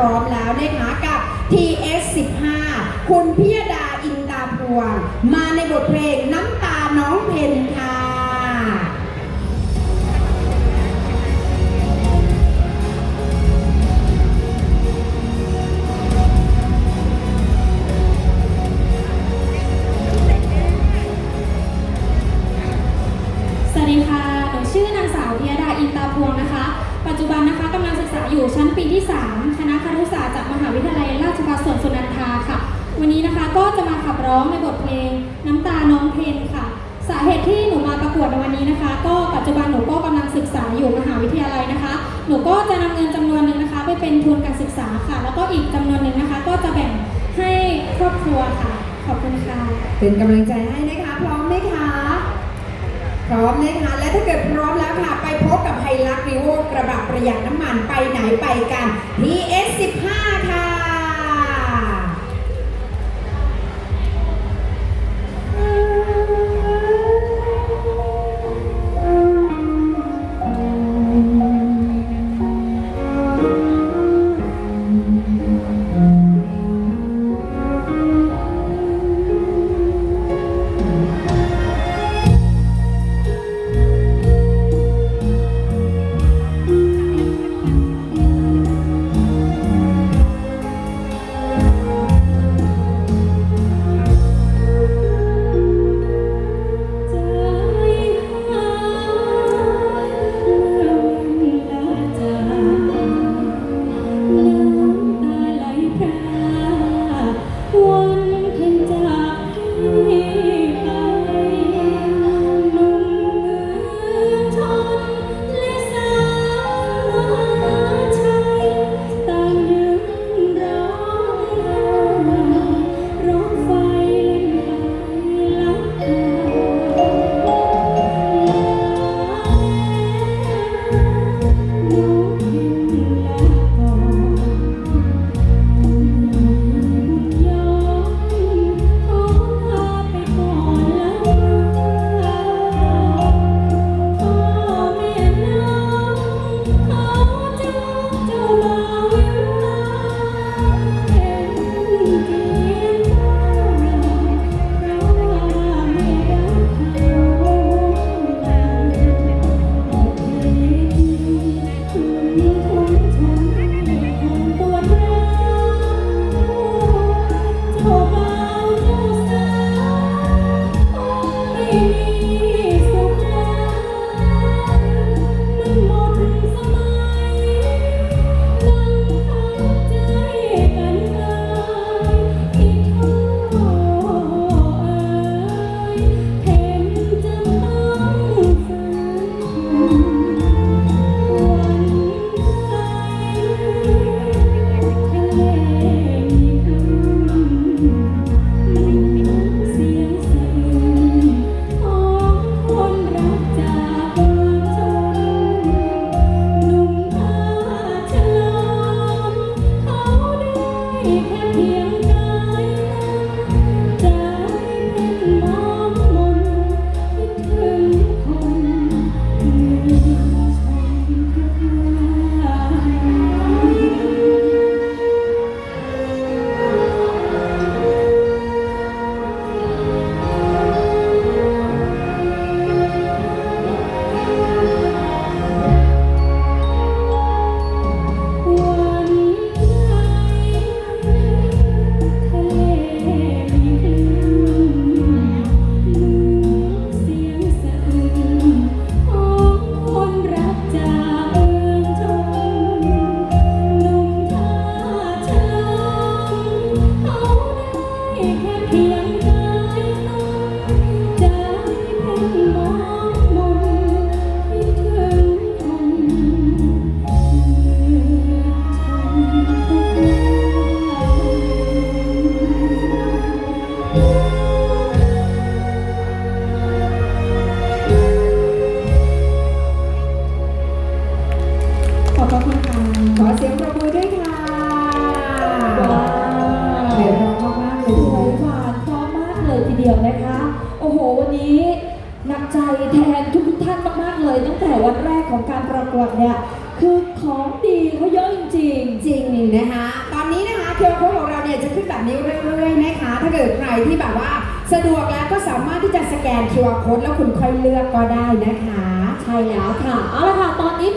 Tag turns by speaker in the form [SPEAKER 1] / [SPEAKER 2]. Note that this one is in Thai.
[SPEAKER 1] ร้อมแล้วนะคะกับ TS 15 คุณพิยดาอินตาพวง มาในบทเพลงน้ำ น
[SPEAKER 2] ปีที่ 3 คณะครุศาสตร์จากมหาวิทยาลัยราชภัฏสวนสุนันทาค่ะ วันนี้นะคะก็จะมาขับร้องในบทเพลงน้ำตาน้องเพนค่ะ สาเหตุที่หนูมาประกวดในวันนี้นะคะ ก็ปัจจุบันหนูก็กำลังศึกษาอยู่มหาวิทยาลัยนะคะ หนูก็จะนำเงินจำนวนหนึ่งนะคะ ไปเป็นทุนการศึกษาค่ะ แล้วก็อีกจำนวนหนึ่งนะคะ ก็จะแบ่งให้ครอบครัวค่ะ ขอบคุณค่ะ
[SPEAKER 1] เป็นกำลังใจให้นะคะ พร้อมไหมคะ พร้อมนะคะและถ้าเกิดพร้อมแล้วค่ะ ไปพบกับไฮลักวิโวกระบะประหยัดน้ำมันไปไหนไปกัน
[SPEAKER 2] PS15 ขอบพระคุณค่ะ
[SPEAKER 1] ขอเสียงปรบมือด้วยค่ะ
[SPEAKER 3] ว้าว
[SPEAKER 1] เดี๋ยวเรามากๆเล
[SPEAKER 3] ส
[SPEAKER 1] ย
[SPEAKER 3] วยหวานเพราะมากเลยทีเดียวนะคะ โอ้โห วันนี้หนักใจแทนทุกๆท่านมากๆเลย ตั้งแต่วันแรกของการประกวดเนี่ยคือของดีเขาเยอะจริง
[SPEAKER 1] จริงนะคะจะขึ้นแบบนี้เรื่อยๆนะคะ ถ้าเกิดใครที่แบบว่าสะดวกแล้วก็สามารถที่จะสแกน QR code แล้วคุณค่อยเลือกก็ได้นะคะ
[SPEAKER 3] ใช่แล้วค่ะ เอาละค่ะ ตอนนี้